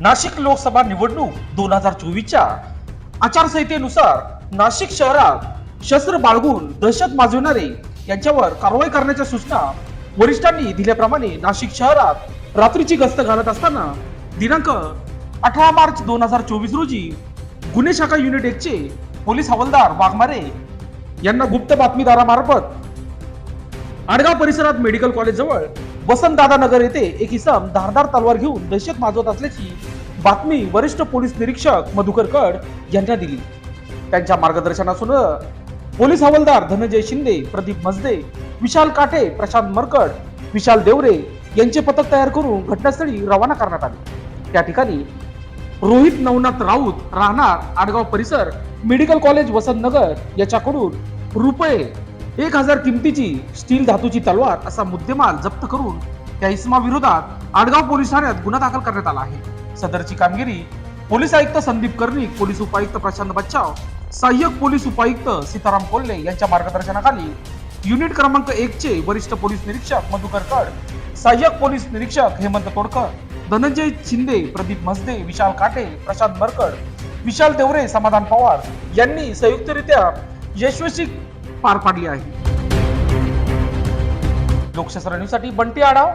नाशिक लोकसभा निवडणूक दोन हजार चोवीसच्या आचारसंहितेनुसार नाशिक शहरात शस्त्र बाळगून दहशत माजविणारे यांच्यावर कारवाई करण्याच्या सूचना वरिष्ठांनी दिल्याप्रमाणे नाशिक शहरात रात्रीची गस्त घालत असताना दिनांक अठरा मार्च दोन हजार चोवीस रोजी गुन्हे शाखा युनिट एकचे पोलीस हवालदार वाघमारे यांना गुप्त बातमीदारामार्फत आडगाव परिसरात मेडिकल कॉलेज जवळ वसंतदादा नगर येथे एक इसम धारदार तलवार घेऊन दहशत माजवत असल्याची बातमी वरिष्ठ पोलीस निरीक्षक मधुकर कड यांना दिली. त्यांच्या मार्गदर्शनासून पोलीस हवालदार धनंजय शिंदे प्रदीप मजदे विशाल काठे प्रशांत मरकड विशाल देवरे यांचे पथक तयार करून घटनास्थळी रवाना करण्यात आले. त्या ठिकाणी रोहित नवनाथ राऊत राहणार आडगाव परिसर मेडिकल कॉलेज वसंतनगर याच्याकडून रुपये एक हजार किमतीची स्टील धातूची तलवार असा मुद्देमाल जप्त करून त्या इसमा विरोधात आडगाव पोलीस ठाण्यात गुन्हा दाखल करण्यात आला आहे. सदरची कामगिरी पोलीस आयुक्त संदीप कर्णिक पोलीस उपायुक्त प्रशांत बच्चाव सहाय्यक पोलीस उपायुक्त सीताराम कोल्हे यांच्या मार्गदर्शनाखाली युनिट क्रमांक एक चे वरिष्ठ पोलीस निरीक्षक मधुकर कड सहाय्यक पोलीस निरीक्षक हेमंत तोडकर धनंजय शिंदे प्रदीप मसदे विशाल काटे प्रशांत मरकड विशाल देवरे समाधान पवार यांनी संयुक्तरित्या यशस्वी पार पाडली आहे. लोकशास्त्र न्यूजसाठी बंटी आढाव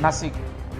नाशिक.